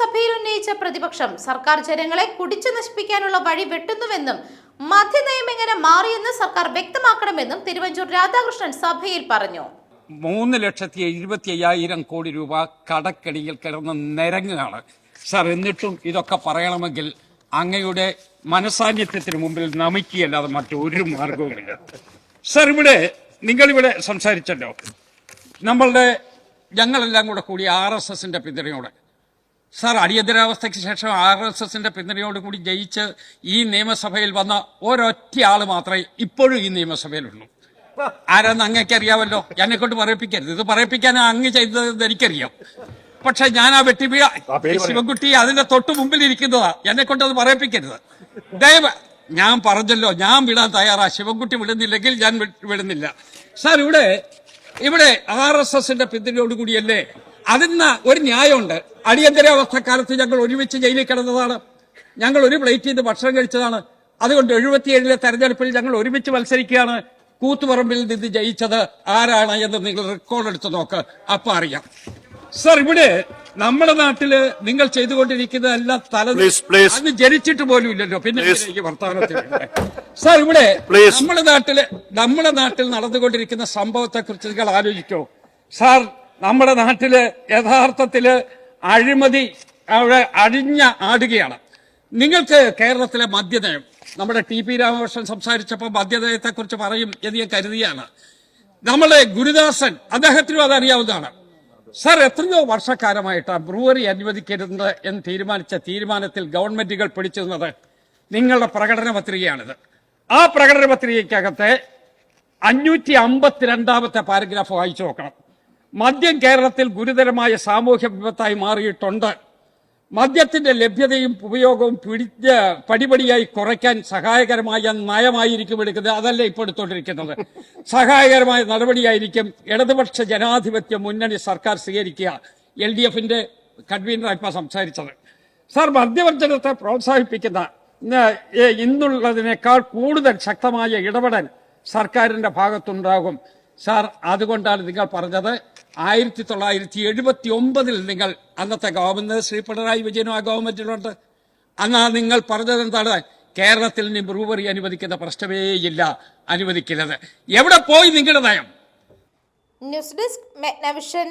നിയമസഭയിൽ ഉന്നയിച്ച പ്രതിപക്ഷം സർക്കാർ ജനങ്ങളെ കുടിച്ചു നശിപ്പിക്കാനുള്ള വഴി വെട്ടുന്നുവെന്നും മദ്യനയം എങ്ങനെ മാറിയെന്ന് സർക്കാർ വ്യക്തമാക്കണമെന്നും തിരുവഞ്ചൂർ രാധാകൃഷ്ണൻ സഭയിൽ പറഞ്ഞു. മൂന്ന് ലക്ഷത്തി എഴുപത്തി അയ്യായിരം കോടി രൂപ കടക്കടിയിൽ കിടന്ന് നിരങ്ങുകയാണ്. സാർ എന്നിട്ടും ഇതൊക്കെ പറയണമെങ്കിൽ അങ്ങയുടെ മനസാന്നിധ്യത്തിന് മുമ്പിൽ നമിക്കുകയല്ലാതെ മറ്റൊരു മാർഗവുമില്ല. സാർ ഇവിടെ നിങ്ങളിവിടെ സംസാരിച്ചല്ലോ. നമ്മളുടെ ഞങ്ങളെല്ലാം കൂടെ കൂടി ആർ എസ് എസിന്റെ പിന്തുണയോടെ സാർ അടിയന്തരാവസ്ഥയ്ക്ക് ശേഷം ആർ എസ് എസിന്റെ പിന്തുണയോട് കൂടി ജയിച്ച് ഈ നിയമസഭയിൽ വന്ന ഒരൊറ്റ ആൾ മാത്രമേ ഇപ്പോഴും ഈ നിയമസഭയിലുള്ളൂ. ആരാന്ന് അങ്ങേക്ക് അറിയാമല്ലോ? എന്നെ കൊണ്ട് പറയിപ്പിക്കരുത്. ഇത് പറയിപ്പിക്കാൻ അങ്ങ് ചെയ്തതെന്ന് എനിക്കറിയാം. പക്ഷെ ഞാൻ ആ വെട്ടിപ്പീഴ ശിവൻകുട്ടി അതിന്റെ തൊട്ട് മുമ്പിൽ ഇരിക്കുന്നതാ. എന്നെ കൊണ്ട് അത് പറയിപ്പിക്കരുത്. ദയവ ഞാൻ പറഞ്ഞല്ലോ ഞാൻ വിടാൻ തയ്യാറാ. ശിവൻകുട്ടി വിടുന്നില്ലെങ്കിൽ ഞാൻ വിടുന്നില്ല. സാർ ഇവിടെ ഇവിടെ ആർ എസ് എസിന്റെ പിന്തുണയോടുകൂടിയല്ലേ അതിന് ഒരു ന്യായമുണ്ട്. അടിയന്തരാവസ്ഥ കാലത്ത് ഞങ്ങൾ ഒരുമിച്ച് ജയിലിൽ കിടന്നതാണ്. ഞങ്ങൾ ഒരു പ്ലേറ്റിൽ നിന്ന് ഭക്ഷണം കഴിച്ചതാണ്. അതുകൊണ്ട് എഴുപത്തിയേഴിലെ തെരഞ്ഞെടുപ്പിൽ ഞങ്ങൾ ഒരുമിച്ച് മത്സരിക്കുകയാണ്. കൂത്തുപറമ്പിൽ നിന്ന് ജയിച്ചത് ആരാണ് എന്ന് നിങ്ങൾ റെക്കോർഡ് എടുത്ത് നോക്ക്. അപ്പൊ അറിയാം. സർ ഇവിടെ നമ്മുടെ നാട്ടിൽ നിങ്ങൾ ചെയ്തുകൊണ്ടിരിക്കുന്നതെല്ലാം തല. അന്ന് ജനിച്ചിട്ട് പോലും ഇല്ലല്ലോ. പിന്നെ ഈ വർത്തമാനത്തിൽ സർ ഇവിടെ. നമ്മുടെ നാട്ടിൽ നമ്മുടെ നാട്ടിൽ നടന്നുകൊണ്ടിരിക്കുന്ന സംഭവത്തെ കുറിച്ച് നിങ്ങൾ ആലോചിക്കോ. സാർ നമ്മുടെ നാട്ടിൽ യഥാർത്ഥത്തിൽ അഴിമതി അവിടെ അഴിഞ്ഞ ആടുകയാണ്. നിങ്ങൾക്ക് കേരളത്തിലെ മദ്യനയം നമ്മുടെ ടി പി രാമകൃഷ്ണൻ സംസാരിച്ചപ്പോൾ മദ്യനയത്തെ കുറിച്ച് പറയും എന്ന് ഞാൻ കരുതിയാണ്. നമ്മളെ ഗുരുദാസൻ അദ്ദേഹത്തിനും അതറിയാവുന്നതാണ്. സർ എത്രയോ വർഷക്കാലമായിട്ട് ബ്രൂവറി അനുവദിക്കരുത് എന്ന് തീരുമാനിച്ച തീരുമാനത്തിൽ ഗവൺമെന്റുകൾ പിടിച്ചിരുന്നത് നിങ്ങളുടെ പ്രകടന പത്രികയാണിത്. ആ പ്രകടന പത്രികയ്ക്കകത്തെ അഞ്ഞൂറ്റി അമ്പത്തിരണ്ടാമത്തെ പാരഗ്രാഫ് വായിച്ചു നോക്കണം. മദ്യം കേരളത്തിൽ ഗുരുതരമായ സാമൂഹ്യ വിപത്തായി മാറിയിട്ടുണ്ട്. മദ്യത്തിന്റെ ലഭ്യതയും ഉപയോഗവും പിടിച്ച് പടിപടിയായി കുറയ്ക്കാൻ സഹായകരമായ നയമായിരിക്കും എടുക്കുന്നത്. അതല്ല ഇപ്പോൾ എടുത്തുകൊണ്ടിരിക്കുന്നത് സഹായകരമായ നടപടിയായിരിക്കും. ഇടതുപക്ഷ ജനാധിപത്യ മുന്നണി സർക്കാർ സ്വീകരിക്കുക. എൽ ഡി എഫിന്റെ കൺവീനറായിപ്പ സംസാരിച്ചത്. സാർ മദ്യവർജനത്തെ പ്രോത്സാഹിപ്പിക്കുന്ന ഇന്നുള്ളതിനേക്കാൾ കൂടുതൽ ശക്തമായ ഇടപെടൽ സർക്കാരിന്റെ ഭാഗത്തുണ്ടാകും. സാർ അതുകൊണ്ടാണ് നിങ്ങൾ പറഞ്ഞത്. ആയിരത്തി തൊള്ളായിരത്തി എഴുപത്തി ഒമ്പതിൽ നിങ്ങൾ അന്നത്തെ ഗവൺമെന്റ് ശ്രീ പിണറായി വിജയനും ആ ഗവൺമെന്റിലുണ്ട്. അന്ന് നിങ്ങൾ പറഞ്ഞത് എന്താണ്? കേരളത്തിൽ നിന്ന് ബ്രൂവറി അനുവദിക്കുന്ന പ്രശ്നമേയില്ല അനുവദിക്കുന്നത് എവിടെ പോയി നിങ്ങളുടെ നയം? News desk മെഗ്നവിഷൻ